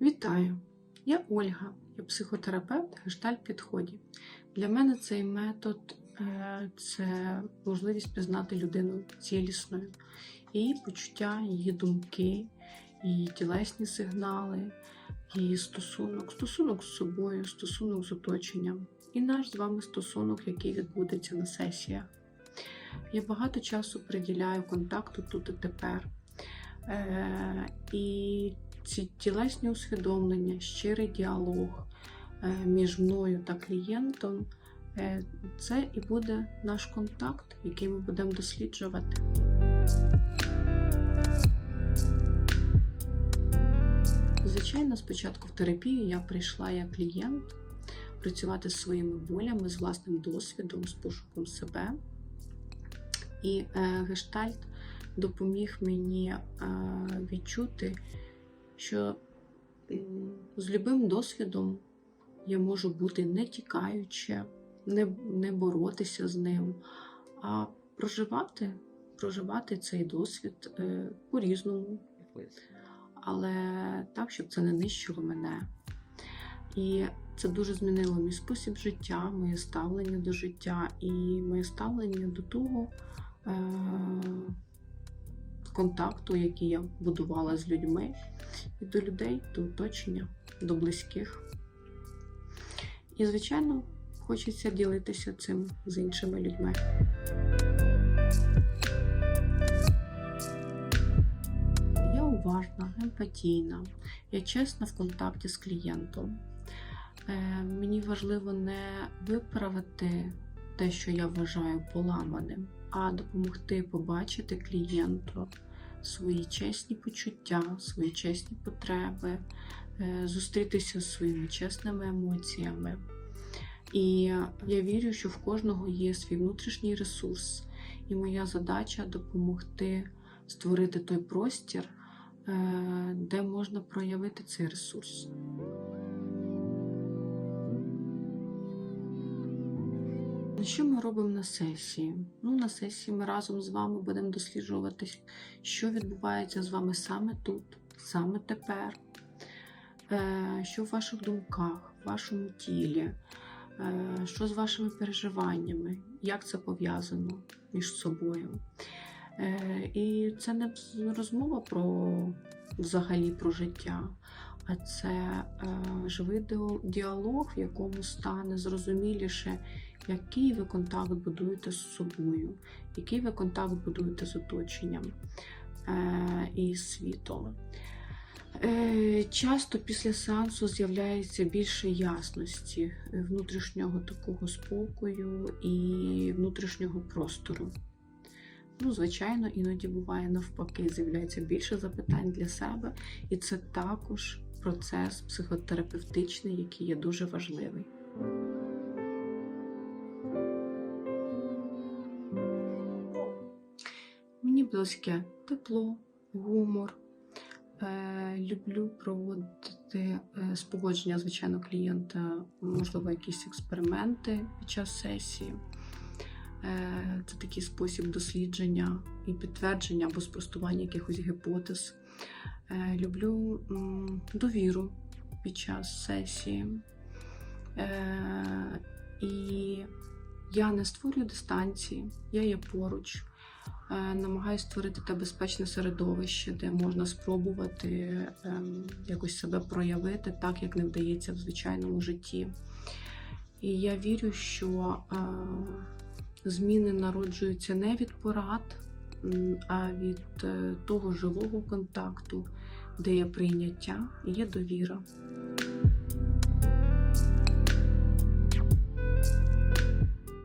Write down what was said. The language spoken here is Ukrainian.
Вітаю! Я Ольга, я психотерапевт гештальт підході. Для мене цей метод е, це можливість пізнати людину цілісною, її почуття, її думки, її тілесні сигнали, її стосунок, стосунок з собою, стосунок з оточенням і наш з вами стосунок, який відбудеться на сесіях. Я багато часу приділяю контакту тут і тепер. Е, і ці тілесні усвідомлення, щирий діалог е, між мною та клієнтом е, це і буде наш контакт, який ми будемо досліджувати. Звичайно, спочатку в терапію я прийшла як клієнт працювати з своїми болями, з власним досвідом, з пошуком себе. І е, гештальт допоміг мені е, відчути, що з любим досвідом я можу бути не тікаючи, не, не боротися з ним, а проживати, проживати цей досвід е, по-різному, але так, щоб це не нищило мене. І це дуже змінило мій спосіб життя, моє ставлення до життя і моє ставлення до того е- контакту, який я будувала з людьми, і до людей, до оточення, до близьких. І, звичайно, хочеться ділитися цим з іншими людьми. Я уважна, емпатійна, я чесна в контакті з клієнтом. Е, Мені важливо не виправити те, що я вважаю поламаним, а допомогти побачити клієнту свої чесні почуття, свої чесні потреби, е, зустрітися з своїми чесними емоціями. І я вірю, що в кожного є свій внутрішній ресурс, і моя задача допомогти створити той простір, е, де можна проявити цей ресурс. Що ми робимо на сесії? Ну, на сесії ми разом з вами будемо досліджувати, що відбувається з вами саме тут, саме тепер, Е, що в ваших думках, в вашому тілі, Е, що з вашими переживаннями, як це пов'язано між собою. Е, І це не розмова про взагалі про життя, це е, живий діалог, в якому стане зрозуміліше, який ви контакт будуєте з собою, який ви контакт будуєте з оточенням е, і світом. Е, Часто після сеансу з'являється більше ясності, внутрішнього такого спокою і внутрішнього простору. Ну, звичайно, іноді буває навпаки, з'являється більше запитань для себе, і це також процес психотерапевтичний, який є дуже важливий. Мені близьке тепло, гумор. Е, люблю проводити е, спогодження, звичайно, клієнта, можливо, якісь експерименти під час сесії. Е, Це такий спосіб дослідження і підтвердження або спростування якихось гіпотез. Е, Люблю довіру під час сесії. Е, І я не створюю дистанції, я є поруч. Е, Намагаюся створити те безпечне середовище, де можна спробувати ем, якось себе проявити так, як не вдається в звичайному житті. І я вірю, що зміни народжуються не від порад, а від е, того живого контакту, де є прийняття є довіра.